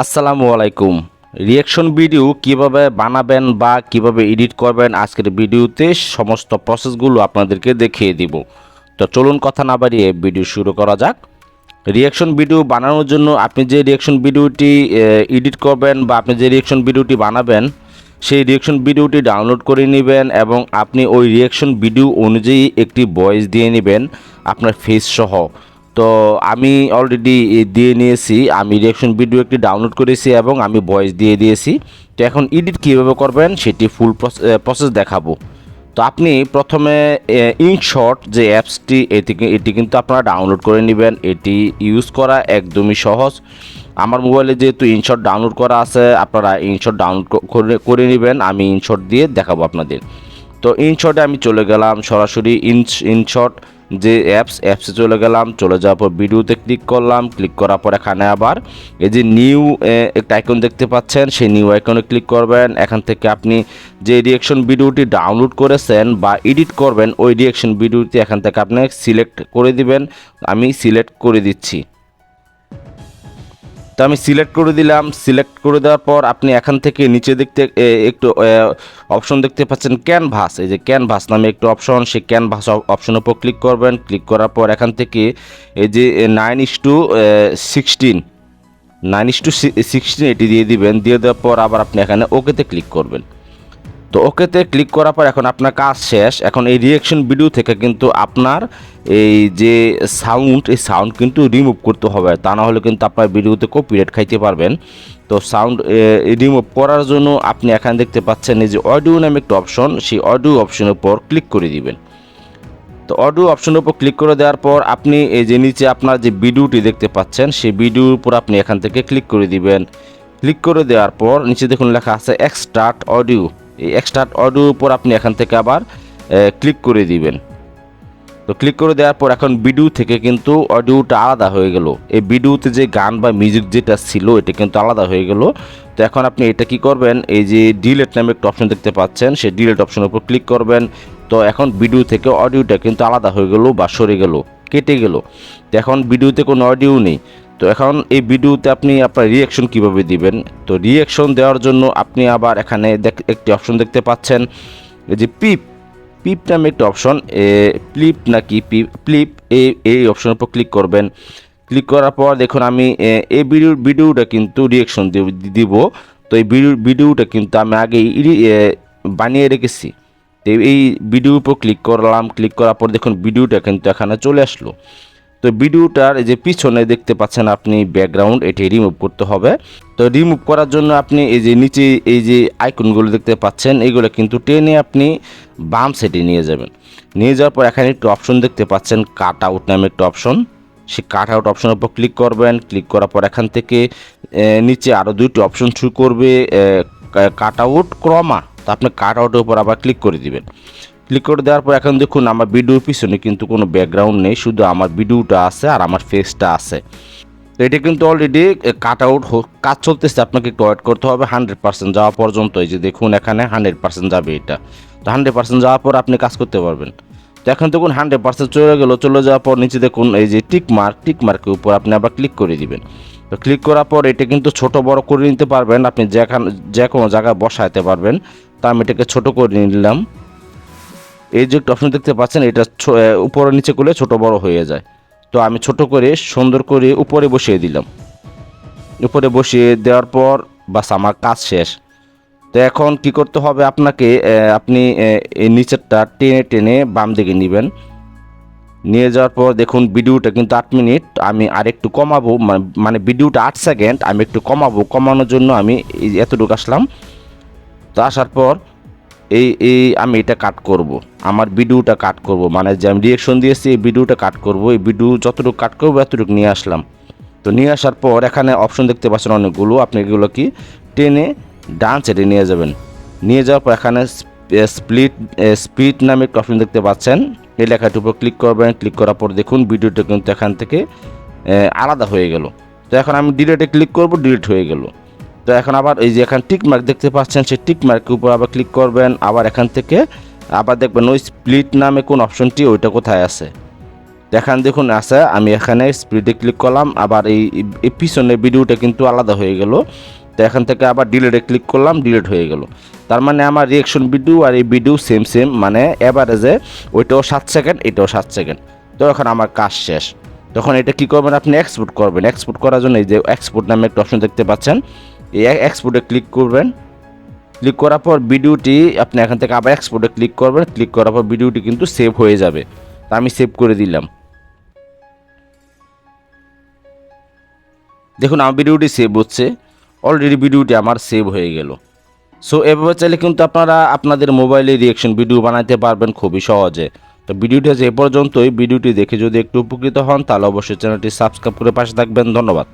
আসসালামু আলাইকুম। Reaction video কীভাবে বানাবেন বা কীভাবে এডিট করবেন আজকের ভিডিওতে সমস্ত প্রসেসগুলো আপনাদেরকে দেখিয়ে দিব। তো চলুন কথা না বাড়িয়ে ভিডিও শুরু করা যাক। রিয়াকশন ভিডিও বানানোর জন্য আপনি যে রিয়াকশন ভিডিওটি এডিট করবেন বা আপনি যে রিয়াকশন ভিডিওটি বানাবেন, সেই রিয়াকশন ভিডিওটি ডাউনলোড করে নেবেন এবং আপনি ওই রিয়াকশন ভিডিও অনুযায়ী একটি ভয়েস দিয়ে নেবেন আপনার ফেস সহ। তো আমি অলরেডি দিয়ে নিয়েছি, আমি রিয়াকশন ভিডিও একটি ডাউনলোড করেছি এবং আমি ভয়েস দিয়ে দিয়েছি। তো এখন এডিট কীভাবে করবেন সেটি ফুল প্রসেস দেখাবো। তো আপনি প্রথমে ইন ইনশর্ট যে অ্যাপসটি, এটি এটি কিন্তু আপনারা ডাউনলোড করে নেবেন। এটি ইউজ করা একদমই সহজ। আমার মোবাইলে যেহেতু ইনশট ডাউনলোড করা আছে, আপনারা ইনশট ডাউনলোড করে নেবেন। আমি ইনশট দিয়ে দেখাবো আপনাদের। তো ইনশটে আমি চলে গেলাম সরাসরি ইন ইনশট যে অ্যাপস অ্যাপসে চলে গেলাম, চলে যাওয়ার পর ভিডিওতে ক্লিক করলাম ক্লিক করার পর এখানে আবার এই যে নিউ একটা আইকন দেখতে পাচ্ছেন, সেই নিউ আইকনে ক্লিক করবেন। এখান থেকে আপনি যে রিয়েকশন ভিডিওটি ডাউনলোড করেছেন বা এডিট করবেন, ওই রিয়েকশন ভিডিওটি এখান থেকে আপনি সিলেক্ট করে দিবেন। আমি সিলেক্ট করে দিচ্ছি। তো আমি সিলেক্ট করে দিলাম। সিলেক্ট করে দেওয়ার পর আপনি এখান থেকে নিচে দেখতে একটু অপশন দেখতে পাচ্ছেন ক্যানভাস এই যে ক্যানভাস নামে একটু অপশন সেই ক্যানভাস অপশনের উপর ক্লিক করবেন। ক্লিক করার পর এখান থেকে এই যে nine is to sixteen nine is to sixteen এটি দিয়ে দিবেন। দিয়ে দেওয়ার পর আবার আপনি এখানে ওকেতে ক্লিক করবেন। তো ওকেতে ক্লিক করার পর এখন আপনার কাজ শেষ। এখন এই রিয়েকশন ভিডিও থেকে কিন্তু আপনার এই যে সাউন্ড এই সাউন্ড কিন্তু রিমুভ করতে হবে। তা না হলে কিন্তু আপনার ভিডিওতে কপিরাইট খাইতে পারবেন। তো সাউন্ড রিমুভ করার জন্য আপনি এখানে দেখতে পাচ্ছেন এই যে অডিও নামে একটা অপশন সেই অডিও অপশনের উপর ক্লিক করে দিবেন। তো অডিও অপশনের উপর ক্লিক করে দেওয়ার পর আপনি এই যে নিচে আপনার যে ভিডিওটি দেখতে পাচ্ছেন, সেই ভিডিওর উপর আপনি এখান থেকে ক্লিক করে দিবেন। ক্লিক করে দেওয়ার পর নিচে দেখুন লেখা আছে এক্সট্রাক্ট অডিও এই এক্সট্রাক্ট অডিওর উপর আপনি এখান থেকে আবার ক্লিক করে দিবেন। তো ক্লিক করে দেওয়ার পর এখন ভিডিও থেকে কিন্তু অডিওটা আলাদা হয়ে গেল। এই ভিডিওতে যে গান বা মিউজিক যেটা ছিল, এটা কিন্তু আলাদা হয়ে গেল। তো এখন আপনি এটা কি করবেন? এই যে ডিলেট নামে একটা অপশন দেখতে পাচ্ছেন, সেই ডিলেট অপশনের উপর ক্লিক করবেন। তো এখন ভিডিও থেকে অডিওটা কিন্তু আলাদা হয়ে গেল বা সরে গেল, কেটে গেল। তো এখন ভিডিওতে কোনো অডিও নেই। তো এখন এই ভিডিওতে আপনি আপনার রিয়াকশন কীভাবে দিবেন? তো রিয়াকশন দেওয়ার জন্য আপনি আবার এখানে একটি অপশন দেখতে পাচ্ছেন। এই যে পিপ পিপ নামে একটা অপশন প্লিপ নাকি পিপ প্লিপ এই এই অপশনের উপর ক্লিক করবেন। ক্লিক করার পর দেখুন আমি এই ভিডিও ভিডিওটা কিন্তু রিয়াকশন দিব। তো এই ভিডিও ভিডিওটা কিন্তু আমি আগে বানিয়ে রেখেছি। তো এই ভিডিওর উপর ক্লিক করলাম। ক্লিক করার পর দেখুন ভিডিওটা কিন্তু এখানে চলে আসলো। তো ভিডিওটার এই যে পিছনে দেখতে পাচ্ছেন আপনি ব্যাকগ্রাউন্ড এটি রিমুভ করতে হবে। তো রিমুভ করার জন্য আপনি এই যে নিচে এই যে আইকনগুলো দেখতে পাচ্ছেন এইগুলো কিন্তু টেনে আপনি বাম সাইডে নিয়ে যাবেন। নিয়ে যাওয়ার পর এখানে একটু অপশন দেখতে পাচ্ছেন কাট আউট নামে একটা অপশন সেই কাট আউট অপশনের উপর ক্লিক করবেন। ক্লিক করার পর এখান থেকে নিচে আরও দুইটি অপশন শুরু করবে কাট আউট ক্রমা তো আপনি কাট আউটের উপর আবার ক্লিক করে দিবেন। ক্লিক করে দেওয়ার পর এখন দেখুন, আমার ভিডিওর পিছনে কিন্তু কোনো ব্যাকগ্রাউন্ড নেই, শুধু আমার ভিডিওটা আছে আর আমার ফেসটা আছে। তো এটা কিন্তু অলরেডি কাট আউট কাজ চলতেছে, আপনাকে একটু ওয়েট করতে হবে হান্ড্রেড পার্সেন্ট যাওয়া পর্যন্ত। এই যে দেখুন এখানে হান্ড্রেড পার্সেন্ট যাবে এটা। তো হান্ড্রেড পার্সেন্ট যাওয়ার পর আপনি কাজ করতে পারবেন। তো এখন দেখুন হান্ড্রেড পার্সেন্ট চলে গেলো, চলে যাওয়ার পর নিচে দেখুন, এই যে টিক মার্ক টিক মার্কের উপর আপনি আবার ক্লিক করে দিবেন। তো ক্লিক করার পর এটা কিন্তু ছোট, বড় করে নিতে পারবেন। আপনি যেখানে যে কোনো জায়গায় বসাইতে পারবেন। তা আমি এটাকে ছোট করে নিলাম। এই যে অপশন দেখতে পাচ্ছেন, এটা উপরে নিচে করলে ছোট বড় হয়ে যায়। তো আমি ছোট করে, সুন্দর করে উপরে বসিয়ে দিলাম। উপরে বসিয়ে দেওয়ার পর, বাস আমার কাজ শেষ। তো এখন কি করতে হবে আপনাকে আপনি এই নিচেরটা টেনে টেনে বাম দিকে নেবেন। নিয়ে যাওয়ার পর দেখুন, ভিডিওটা কিন্তু আট মিনিট, আমি আর একটু কমাবো মানে ভিডিওটা আট সেকেন্ড, আমি একটু কমাবো। কমানোর জন্য আমি এতটুকু আসলাম। তো আসার পর এই এই, আমি এটা কাট করব। আমার ভিডিওটা কাট করব। মানে যে আমি রিয়েকশন দিয়েছি, এই ভিডিওটা কাট করব। এই ভিডিও যতটুকু কাট করব, এতটুকু নিয়ে আসলাম। তো নিয়ে আসার পর এখানে অপশন দেখতে পাচ্ছেন অনেকগুলো। আপনি এগুলো কি টেনে ডান সাইডে নিয়ে যাবেন। নিয়ে যাওয়ার পর এখানে স্প্লিট স্পিড নামে একটা অপশন দেখতে পাচ্ছেন। এই লেখাটির উপর ক্লিক করবেন। ক্লিক করার পর দেখুন ভিডিওটা কিন্তু এখান থেকে আলাদা হয়ে গেল। তো এখন আমি ডিলেটে ক্লিক করব ডিলিট হয়ে গেল। তো এখন আবার এই যে এখানে টিক মার্ক দেখতে পাচ্ছেন, সেই টিক মার্কের উপর আবার ক্লিক করবেন। আবার এখান থেকে আবার দেখবেন ওই স্প্লিট নামে কোন অপশনটি ওইটা কোথায় আছে? তো এখানে দেখুন, আছে, আমি এখানে স্পিডে ক্লিক করলাম, আবার এই পিছনের ভিডিওটা কিন্তু আলাদা হয়ে গেল। তো এখান থেকে আবার ডিলেটে ক্লিক করলাম ডিলেট হয়ে গেল। তার মানে আমার রিয়েকশন ভিডিও আর এই ভিডিও সেম সেম মানে এভারেজে ওইটাও সাত সেকেন্ড এটাও সাত সেকেন্ড তো এখন আমার কাজ শেষ। তখন এটা কি করবেন আপনি এক্সপোর্ট করবেন। এক্সপোর্ট করার জন্য এই যে এক্সপোর্ট নামে একটা অপশন দেখতে পাচ্ছেন। এই এক্সপোর্টে ক্লিক করবেন। ক্লিক করার পর ভিডিওটি আপনি এখান থেকে আবার এক্সপোর্টে ক্লিক করবেন। ক্লিক করার পর ভিডিওটি কিন্তু সেভ হয়ে যাবে। তা আমি সেভ করে দিলাম। দেখুন, আমার ভিডিওটি সেভ হচ্ছে। অলরেডি ভিডিওটি আমার সেভ হয়ে গেল। সো এভাবে চাইলে কিন্তু আপনারা আপনাদের মোবাইলে রিয়েকশন ভিডিও বানাতে পারবেন খুবই সহজে। তো ভিডিওটি আজ এ পর্যন্তই। ভিডিওটি দেখে যদি একটু উপকৃত হন, তাহলে অবশ্যই চ্যানেলটি সাবস্ক্রাইব করে পাশে থাকবেন। ধন্যবাদ।